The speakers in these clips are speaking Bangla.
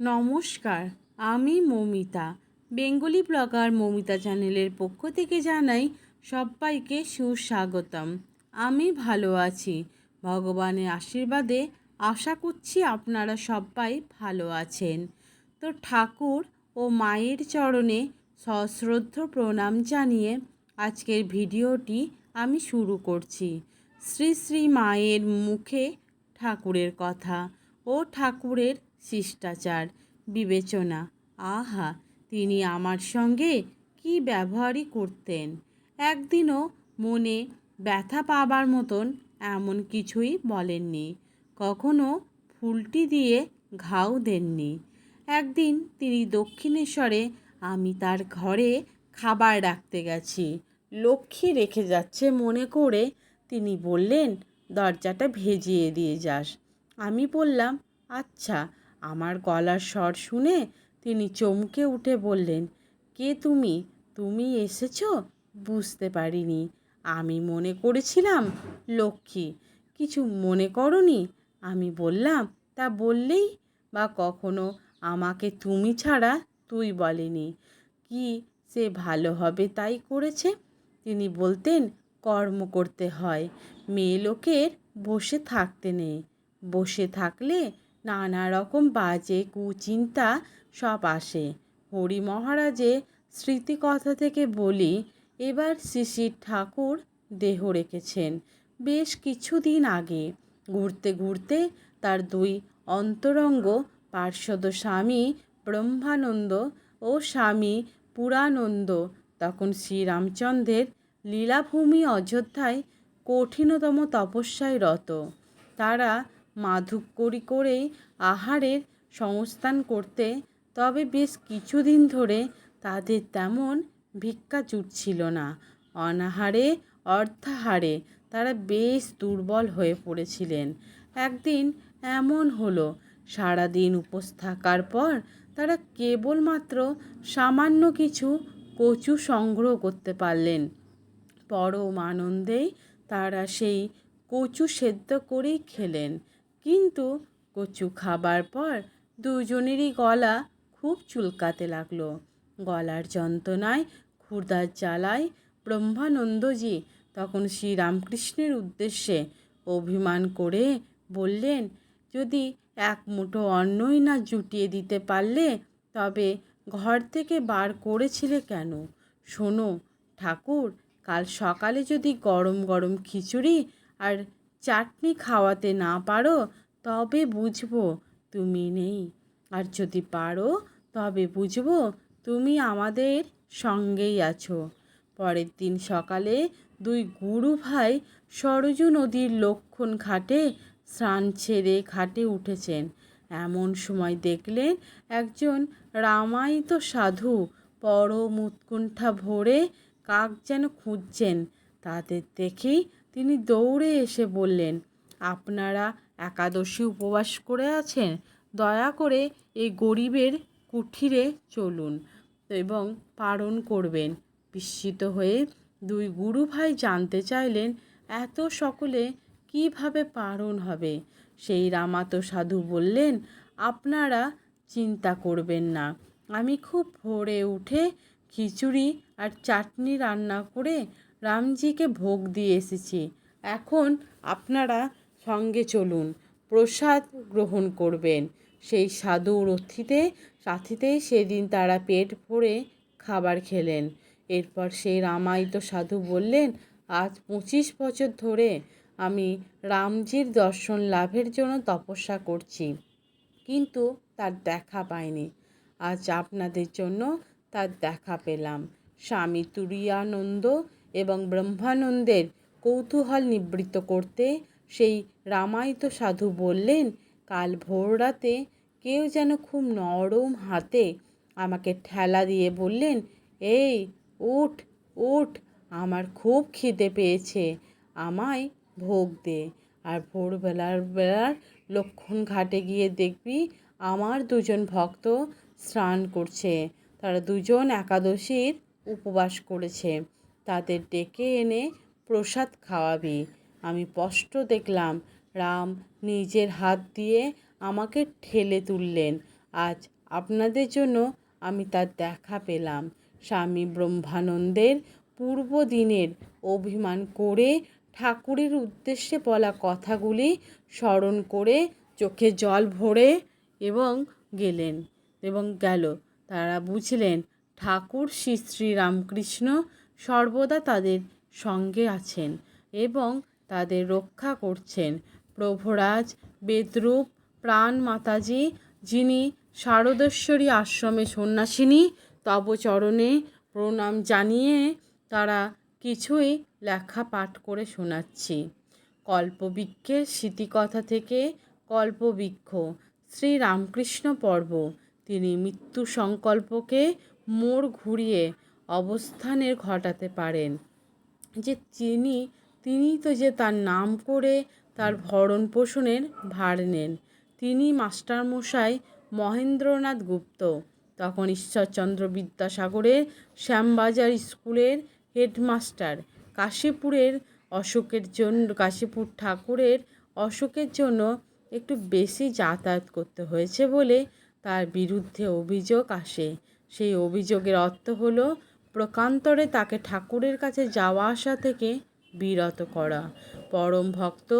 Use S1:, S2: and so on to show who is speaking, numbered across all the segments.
S1: নমস্কার, আমি মৌমিতা। বেঙ্গলি ব্লগার মৌমিতা চ্যানেলের পক্ষ থেকে জানাই সবাইকে সুস্বাগতম। আমি ভালো আছি। ভগবানের আশীর্বাদে আশা করছি আপনারা সবাই ভালো আছেন। তো ঠাকুর ও মায়ের চরণে সশ্রদ্ধ প্রণাম জানিয়ে আজকের ভিডিওটি আমি শুরু করছি। শ্রী শ্রী মায়ের মুখে ঠাকুরের কথা ও ঠাকুরের শিষ্টাচার, বিবেচনা। আহা, তিনি আমার সঙ্গে কি ব্যবহারই করতেন? একদিনও মনে ব্যথা পাবার মতন এমন কিছুই বলেননি। কখনো ফুলটি দিয়ে ঘাও দেননি। একদিন তিনি দক্ষিণেশ্বরে, আমি তার ঘরে খাবার রাখতে গেছি। লক্ষ্মী রেখে যাচ্ছে মনে করে তিনি বললেন, দরজাটা ভেজিয়ে দিয়ে যাস। আমি বললাম আচ্ছা। আমার গলার স্বর শুনে তিনি চমকে উঠে বললেন, কে তুমি? তুমি এসেছ? বুঝতে পারিনি। আমি মনে করেছিলাম, লক্ষ্মী। কিছু মনে করনি। আমি বললাম, তা বললেই বা কখনো আমাকে তুমি ছাড়া তুই বলেনি। কি সে ভালো হবে তাই করেছে? তিনি বলতেন, কর্ম করতে হয়। মেয়ে লোকের বসে থাকতে নেই। বসে থাকলে নানা রকম বাজে কুচিন্তা সব আসে। হরি মহারাজের স্মৃতিকথা থেকে বলি, এবার শিশির ঠাকুর দেহ রেখেছেন বেশ কিছুদিন আগে। ঘুরতে ঘুরতে তার দুই অন্তরঙ্গ পার্শ্বদ স্বামী ব্রহ্মানন্দ ও স্বামী পুরানন্দ, তখন শ্রীরামচন্দ্রের লীলাভূমি অযোধ্যায় কঠিনতম তপস্যায় রত। তারা মাধুকরি করেই আহারের সংস্থান করতে, তবে বেশ কিছুদিন ধরে তাদের তেমন ভিক্ষা জুটছিল না। অনাহারে, অর্থাহারে তারা বেশ দুর্বল হয়ে পড়েছিলেন। একদিন এমন হলো, সারাদিন উপোস থাকার পর তারা কেবলমাত্র সামান্য কিছু কচু সংগ্রহ করতে পারলেন। পরম আনন্দেই তারা সেই কচু সেদ্ধ করেই খেলেন। কিন্তু কচু খাবার পর দুজনেরই গলা খুব চুলকাতে লাগল। গলার যন্ত্রণায় ক্ষুধার জ্বালায় ব্রহ্মানন্দজি তখন শ্রীরামকৃষ্ণের উদ্দেশ্যে অভিমান করে বললেন, যদি এক মুঠো অন্নই না জুটিয়ে দিতে পারলে তবে ঘর থেকে বার করেছিলে কেন? শোনো, ঠাকুর, কাল সকালে যদি গরম গরম খিচুড়ি আর চাটনি খাওয়াতে না পারো, তবে বুঝব তুমি নেই। আর যদি পারো, তবে বুঝব তুমি আমাদের সঙ্গেই আছো। পরের দিন সকালে দুই গুরু ভাই সরজু নদীর লক্ষণ ঘাটে স্নান ছেড়ে ঘাটে উঠেছেন। এমন সময় দেখলেন একজন রামায়িত সাধু পরম উৎকণ্ঠা ভরে কাক যেন খুঁজছেন। তাদের দেখেই তিনি দৌড়ে এসে বললেন, আপনারা একাদশী উপবাস করে আছেন? দয়া করে এই গরিবের কুঠিরে চলুন এবং পালন করবেন। বিস্মিত হয়ে দুই গুরু ভাই জানতে চাইলেন, এত সকলে কীভাবে পালন হবে? সেই রামাত সাধু বললেন, আপনারা চিন্তা করবেন না। আমি খুব ভোরে উঠে খিচুড়ি আর চাটনি রান্না করে রামজিকে ভোগ দিয়ে এসেছি। এখন আপনারা সঙ্গে চলুন, প্রসাদ গ্রহণ করবেন। সেই সাধু রথিতে সাথীতেই সেদিন তারা পেট ভরে খাবার খেলেন। এরপর সেই রামায়িত সাধু বললেন, আজ পঁচিশ বছর ধরে আমি রামজির দর্শন লাভের জন্য তপস্যা করছি, কিন্তু তার দেখা পাইনি। আজ আপনাদের জন্য তার দেখা পেলাম। স্বামী তুরিয়ানন্দ এবং ব্রহ্মানন্দের কৌতূহল নিবৃত্ত করতে সেই রামায়িত সাধু বললেন, কাল ভোর রাতে কেউ যেন খুব নরম হাতে আমাকে ঠেলা দিয়ে বললেন, এই উঠ উঠ, আমার খুব খিদে পেয়েছে, আমায় ভোগ দে। আর ভোরবেলার বেলার লক্ষণ ঘাটে গিয়ে দেখবি আমার দুজন ভক্ত স্নান করছে, তারা দুজন একাদশীর উপবাস করেছে। তাদের ডেকে এনে প্রসাদ খাওয়াবি। আমি স্পষ্ট দেখলাম, রাম নিজের হাত দিয়ে আমাকে ঠেলে তুললেন। আজ আপনাদের জন্য আমি তার দেখা পেলাম। স্বামী ব্রহ্মানন্দের পূর্ব দিনের অভিমান করে ঠাকুরের উদ্দেশ্যে বলা কথাগুলি স্মরণ করে চোখে জল ভরে এবং গেলেন এবং গেল। তারা বুঝলেন, ঠাকুর শ্রী শ্রী রামকৃষ্ণ সর্বদা তাদের সঙ্গে আছেন এবং তাদের রক্ষা করছেন। প্রভুরাজ বেদরূপ প্রাণ মাতাজি, যিনি শারদেশ্বরী আশ্রমে সন্ন্যাসিনী, তবচরণে প্রণাম জানিয়ে তারা কিছুই লেখা পাঠ করে শোনাচ্ছি। কল্পবৃক্ষের স্মৃতিকথা থেকে কল্পবৃক্ষ, শ্রীরামকৃষ্ণ পর্ব, তিনি মৃত্যু সংকল্পকে মোড় ঘুরিয়ে অবস্থানের ঘটাতে পারেন। যে তিনি তিনি তো যে তার নাম করে তার ভরণ পোষণের ভার নেন। তিনি মাস্টারমশাই মহেন্দ্রনাথ গুপ্ত। তখন ঈশ্বরচন্দ্র বিদ্যাসাগরের শ্যামবাজার স্কুলের হেডমাস্টার, কাশীপুরের অশোকের জন্য, কাশীপুর ঠাকুরের অশোকের জন্য একটু বেশি যাতায়াত করতে হয়েছে বলে তার বিরুদ্ধে অভিযোগ আসে। সেই অভিযোগের অর্থ হলো প্রকান্তরে তাকে ঠাকুরের কাছে যাওয়া আসা থেকে বিরত করা। পরম ভক্ত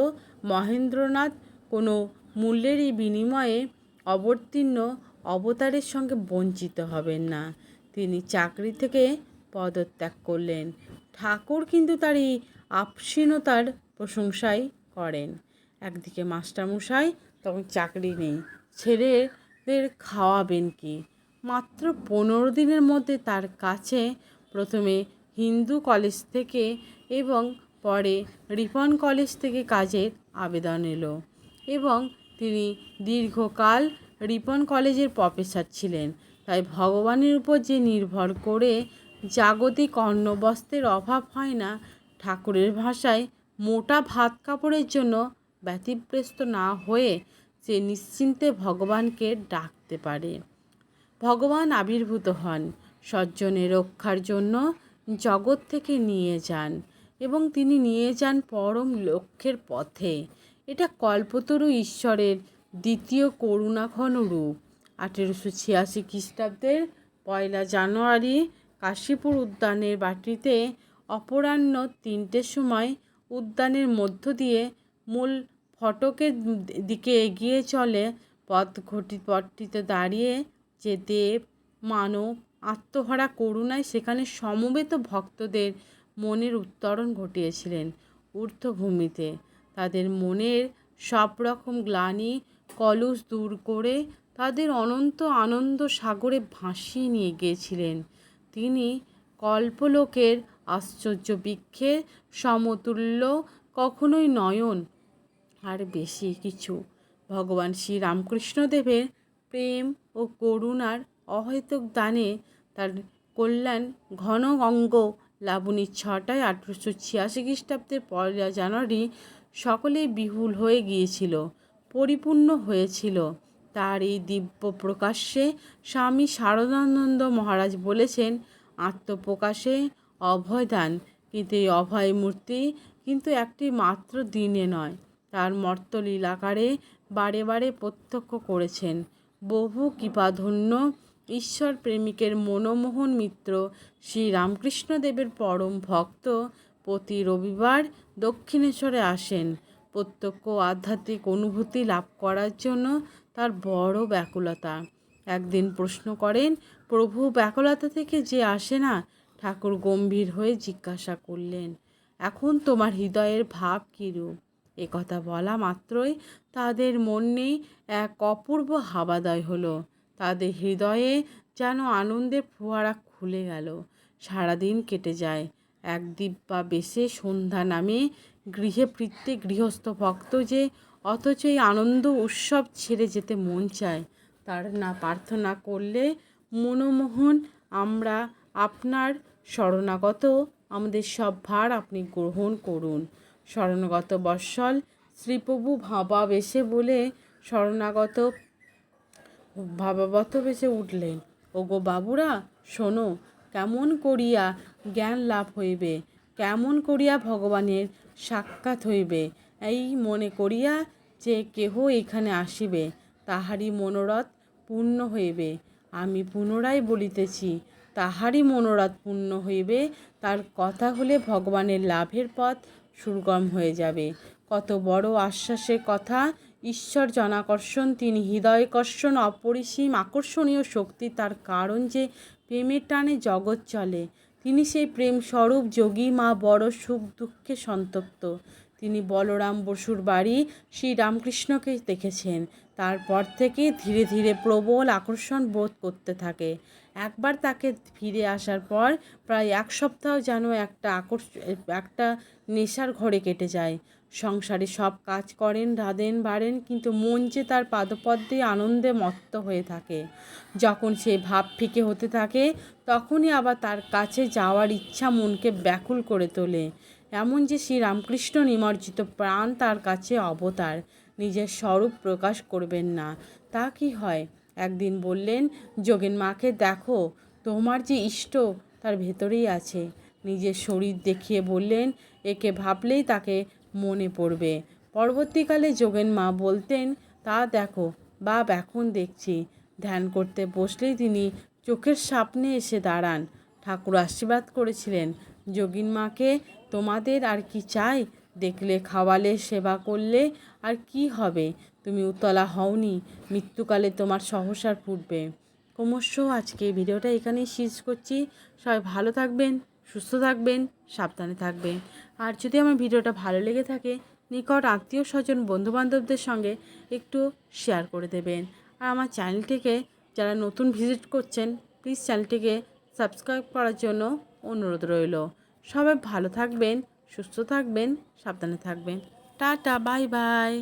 S1: মহেন্দ্রনাথ কোনো মূল্যেরই বিনিময়ে অবতীর্ণ অবতারের সঙ্গে বঞ্চিত হবেন না। তিনি চাকরি থেকে পদত্যাগ করলেন। ঠাকুর কিন্তু তার এই আপসীনতার প্রশংসাই করেন। একদিকে মাস্টারমশাই তখন চাকরি নেই, ছেলেদের খাওয়াবেন কি? মাত্র পনেরো দিনের মধ্যে তার কাছে প্রথমে হিন্দু কলেজ থেকে এবং পরে রিপন কলেজ থেকে কাজের আবেদন এলো এবং তিনি দীর্ঘকাল রিপন কলেজের প্রফেসর ছিলেন। তাই ভগবানের উপর যে নির্ভর করে জাগতিক অন্নবস্ত্রের অভাব হয় না, ঠাকুরের ভাষায় মোটা ভাত কাপড়ের জন্য ব্যতিব্যস্ত না হয়ে সে নিশ্চিন্তে ভগবানকে ডাকতে পারে। ভগবান আবির্ভূত হন। সজ্জনের রক্ষার জন্য জগৎ থেকে নিয়ে যান এবং তিনি নিয়ে যান পরম লক্ষ্যের পথে। এটা কল্পতরু ঈশ্বরের দ্বিতীয় করুণাঘন রূপ। আঠেরোশো ছিয়াশি খ্রিস্টাব্দের পয়লা জানুয়ারি কাশীপুর উদ্যানের বাটিতে অপরাহ্ন তিনটের সময় উদ্যানের মধ্য দিয়ে মূল ফটকের দিকে এগিয়ে চলে পথ ঘটি পথটিতে দাঁড়িয়ে যে দেব, মানব, আত্মহারা করুণায় সেখানে সমবেত ভক্তদের মনের উত্তরণ ঘটিয়েছিলেন ঊর্ধ্বভূমিতে। তাদের মনের সব রকম গ্লানি কলুষ দূর করে তাদের অনন্ত আনন্দ সাগরে ভাসিয়ে নিয়ে গিয়েছিলেন। তিনি কল্পলোকের আশ্চর্য বৃক্ষের সমতুল্য, কখনোই নয়ন, আর বেশি কিছু। ভগবান শ্রী রামকৃষ্ণদেবের প্রেম ও করুণার অহেতুক দানে তার কল্যাণ ঘন অঙ্গ লাবণীর ছটায় আঠেরোশো ছিয়াশি খ্রিস্টাব্দের পয়লা জানুয়ারি সকলেই বিহুল হয়ে গিয়েছিল, পরিপূর্ণ হয়েছিল। তার এই দিব্য প্রকাশ্যে স্বামী শারদানন্দ মহারাজ বলেছেন, আত্মপ্রকাশে অভয়দান কিন্তু এই অভয় মূর্তি কিন্তু একটি মাত্র দিনে নয়, তার মর্তলীলাকারে বারে বারে প্রত্যক্ষ করেছেন। বহু কৃপাধন্য ঈশ্বর প্রেমিকের মনমোহন মিত্র শ্রী রামকৃষ্ণদেবের পরম ভক্ত। প্রতি রবিবার দক্ষিণেশ্বরে আসেন। প্রত্যক্ষ আধ্যাত্মিক অনুভূতি লাভ করার জন্য তার বড় ব্যাকুলতা। একদিন প্রশ্ন করেন, প্রভু, ব্যাকুলতা থেকে যে আসে না? ঠাকুর গম্ভীর হয়ে জিজ্ঞাসা করলেন, এখন তোমার হৃদয়ের ভাব কীরূপ? এ কথা বলা মাত্রই তাদের মনে এক অপূর্ব হাবাদয় হলো। তাদের হৃদয়ে যেন আনন্দের ফোয়ারা খুলে গেল। সারাদিন কেটে যায়। এক দিব্যা বেশে সন্ধ্যা নামে গৃহে ফিরতে গৃহস্থ ভক্ত যে অথচ এই আনন্দ উৎসব ছেড়ে যেতে মন চায়, তার না প্রার্থনা করলে মনোমোহন আমরা আপনার শরণাগত। আমাদের সব ভার আপনি গ্রহণ করুন। শরণাগত বৎসল শ্রীপ্রভু ভাবা বেশে বলে শরণাগত ভাবাবত বেশে উঠলেন। ওগো বাবুরা, শোনো, কেমন করিয়া জ্ঞান লাভ হইবে, কেমন করিয়া ভগবানের সাক্ষাৎ হইবে, এই মনে করিয়া যে কেহ এখানে আসিবে, তাহারই মনোরথ পূর্ণ হইবে। আমি পুনরায় বলিতেছি, তাহারই মনোরথ পূর্ণ হইবে, তার কথা হলে ভগবানের লাভের পথ সুগম হয়ে যাবে। কত বড় আশ্বাসের কথা। ঈশ্বর জনাকর্ষণ, তিনি হৃদয়কর্ষণ, অপরিসীম আকর্ষণীয় শক্তি, তার কারণ যে প্রেমের টানে জগৎ চলে। তিনি সেই প্রেম স্বরূপ, যোগী মা বড় সুখ দুঃখে সন্তপ্ত। তিনি বলরাম বসুর বাড়ি শ্রীরামকৃষ্ণকে দেখেছেন। তারপর থেকে ধীরে ধীরে প্রবল আকর্ষণ বোধ করতে থাকে। একবার তাকে ফিরে আসার পর প্রায় এক সপ্তাহ যেন একটা আকর্ষ একটা নেশার ঘরে কেটে যায়। সংসারে সব কাজ করেন, রাঁধেন, বাড়েন, কিন্তু মন যে তার পাদপদ্মে আনন্দে মত্ত হয়ে থাকে। যখন সে ভাব ফিকে হতে থাকে, তখনই আবার তার কাছে যাওয়ার ইচ্ছা মনকে ব্যাকুল করে তোলে। এমন যে শ্রী রামকৃষ্ণ নিমজ্জিত প্রাণ তার কাছে অবতার, নিজের স্বরূপ প্রকাশ করবেন না। তা কি হয়? একদিন বললেন, যোগেন মাকে দেখো, তোমার যে ইষ্ট তার ভেতরেই আছে। নিজের শরীর দেখিয়ে বললেন, একে ভাবলেই তাকে মনে পড়বে। পরবর্তীকালে যোগেন মা বলতেন, তা দেখো, বাপ এখন দেখছি। ধ্যান করতে বসলেই তিনি চোখের সামনে এসে দাঁড়ান। ঠাকুর আশীর্বাদ করেছিলেন। যোগিন মাকে, তোমাদের আর কি চাই? দেখলে, খাওয়ালে, সেবা করলে আর কি হবে? তুমি উতলা হওনি, মৃত্যুকালে তোমার সহসার ফুটবে। ক্রমশ আজকে ভিডিওটা এখানেই শেষ করছি। সবাই ভালো থাকবেন। সুস্থ থাকবেন, সাবধানে থাকবেন। আর যদি আমার ভিডিওটা ভালো লেগে থাকে, নিকট আত্মীয় স্বজন, বন্ধুবান্ধবদের সঙ্গে একটু শেয়ার করে দেবেন। আর আমার চ্যানেলটিকে যারা নতুন ভিজিট করছেন প্লিজ চ্যানেলটিকে সাবস্ক্রাইব করার জন্য অনুরোধ রইল। সবাই ভালো থাকবেন, সুস্থ থাকবেন, সাবধানে থাকবেন। Tata bye bye